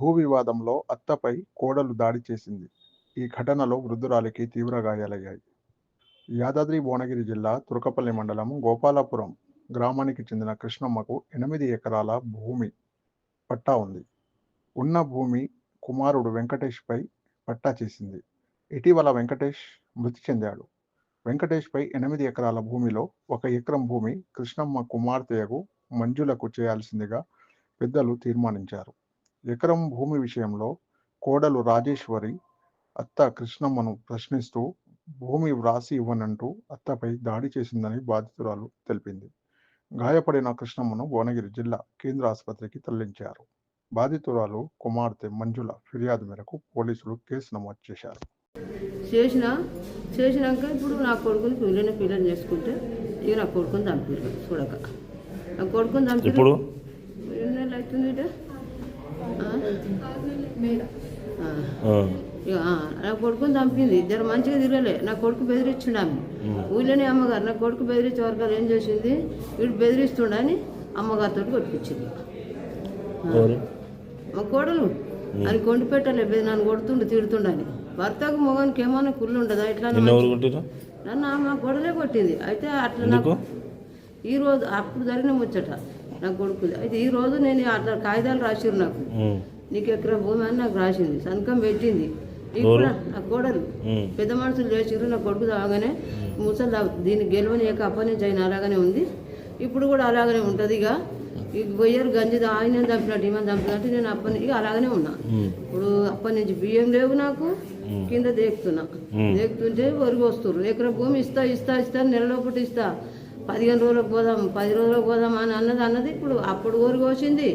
భూ వివాదంలో అత్తపై కోడలు దాడి చేసింది. ఈ ఘటనలో వృద్ధురాలికి తీవ్ర గాయాలయ్యాయి. యాదాద్రి భువనగిరి జిల్లా తురకపల్లి మండలం గోపాలపురం గ్రామానికి చెందిన కృష్ణమ్మకు ఎనిమిది ఎకరాల భూమి పట్టా ఉంది. ఉన్న భూమి కుమారుడు వెంకటేష్పై పట్టా చేసింది. ఇటీవల వెంకటేష్ మృతి చెందాడు. వెంకటేష్పై ఎనిమిది ఎకరాల భూమిలో ఒక ఎకరం భూమి కృష్ణమ్మ కుమార్తెయకు మంజులకు చేయాల్సిందిగా పెద్దలు తీర్మానించారు. ఎకరం భూమి విషయంలో కోడలు రాజేశ్వరి అత్త కృష్ణమ్మను ప్రశ్నిస్తూ భూమి వ్రాసి ఇవ్వనంటూ అత్తపై దాడి చేసిందని బాధితురాలు తెలిపింది. గాయపడిన కృష్ణమ్మను భువనగిరి జిల్లా కేంద్ర ఆసుపత్రికి తరలించారు. బాధితురాలు కుమార్తె మంజుల ఫిర్యాదు మేరకు పోలీసులు కేసు నమోదు చేశారు. చేసిన చేసినాక ఇప్పుడు నా కొడుకుని పిల్లని పిల్లని చేసుకుంటే ఇక నా కొడుకుని చంపారు చూడక. నా కొడుకుని చంపారు ఇప్పుడు? ఎన్ని నెలలు అవుతుంది నా కొడుకుని చంపింది. జర మంచిగా తిరగలే. నా కొడుకు బెదిరించిండు ఆమె ఊళ్ళోనే అమ్మగారు. నా కొడుకు బెదిరించే వరకు ఏం చేసింది? వీడు బెదిరిస్తుండని అమ్మగారితో కొట్టించింది. మా కోడలు. అని కొండి పెట్టలే. నన్ను కొడుతుండు తిడుతుండని. భర్తకు మొగానికి ఏమన్నా కుళ్ళు ఉండదా? ఇట్లా నిన్న మా కొడలే కొట్టింది. అయితే అట్లా నాకు ఈ రోజు అప్పుడు జరిగిన ముచ్చట. నా కొడుకుది అయితే ఈ రోజు నేను అట్లా కాగితాలు రాసిరు నాకు. నీకు ఎక్కడ భూమి అని నాకు రాసింది. సంతకం పెట్టింది. ఇప్పుడు నా కోడలు. పెద్ద మనుషులు చేసిర్రు నా కొడుకు తాగానే ముసలి దీన్ని గెలవనీయక అప్పటి నుంచి అయినా అలాగనే ఉంది. ఇప్పుడు కూడా అలాగనే ఉంటుంది ఇక. ఇక పోయారు గంజి ఆయన చంపినట్టు ఈమె చంపినట్టు నేను అప్పటి నుంచి అలాగనే ఉన్నా. ఇప్పుడు అప్పటి నుంచి బియ్యం లేవు నాకు. కింద దేకుతున్నా. దేకుతుంటే వరకు వస్తున్నారు ఎకర భూమి ఇస్తా ఇస్తా ఇస్తా నెల లోపల ఇస్తా. పదిహేను రోజులకు పోదాం పది రోజులకు పోదాం అని అన్నది అన్నది ఇప్పుడు అప్పుడు వరి కోసింది.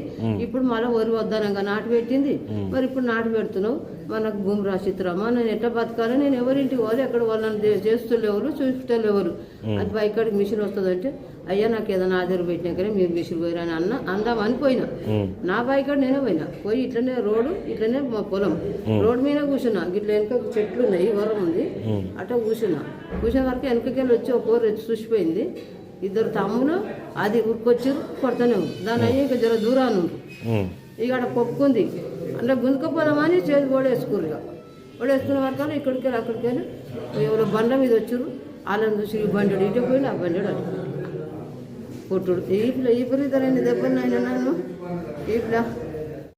ఇప్పుడు మళ్ళీ వరి వద్దనంగా నాటు పెట్టింది. మరి ఇప్పుడు నాటు పెడుతున్నావు. మనకు భూమి రాసిత్రమ్మా నేను ఎట్లా బతకాలి? నేను ఎవరింటికి పోవాలి? ఎక్కడ వాళ్ళని చేస్తులు ఎవరు చూపిస్తలు ఎవరు అది బయకాడికి మిషన్ వస్తుందంటే అయ్యా నాకు ఏదైనా ఆధార్ పెట్టినాకనే మీరు మిషన్ పోయిరని అన్న అందాం అనిపోయినా ఉమ్, నా బైక్ నేనే పోయినా. పోయి ఇట్లనే రోడ్డు ఇట్లనే మా పొలం. రోడ్డు మీద కూర్చున్నా. ఇట్లా వెనక చెట్లు ఉన్నాయి వరం ఉంది. అట్లా కూర్చున్నా కూర్చున్న. వరకు వెనకకెళ్ళి వచ్చి ఒక కూర వచ్చి చూసిపోయింది. ఇద్దరు తమ్ములు అది ఉరికొచ్చారు కొడతానే దాని అయ్యి ఇక జర ఉమ్, ఇక అక్కడ పొక్కుంది అంటే గుంతుకపోదామని చేతి ఓడేసుకుర్రు ఇక. ఓడేసుకున్న వరకు ఇక్కడికి వెళ్ళి అక్కడికి వెళ్ళి ఎవరో బండ మీద వచ్చారు. వాళ్ళని చూసి ఈ బండి ఇటు పోయింది ఆ బండి కొట్టుడు. ఈ పిల్ల ఈ పిల్ల దెబ్బలు నాయన నన్ను? ఈ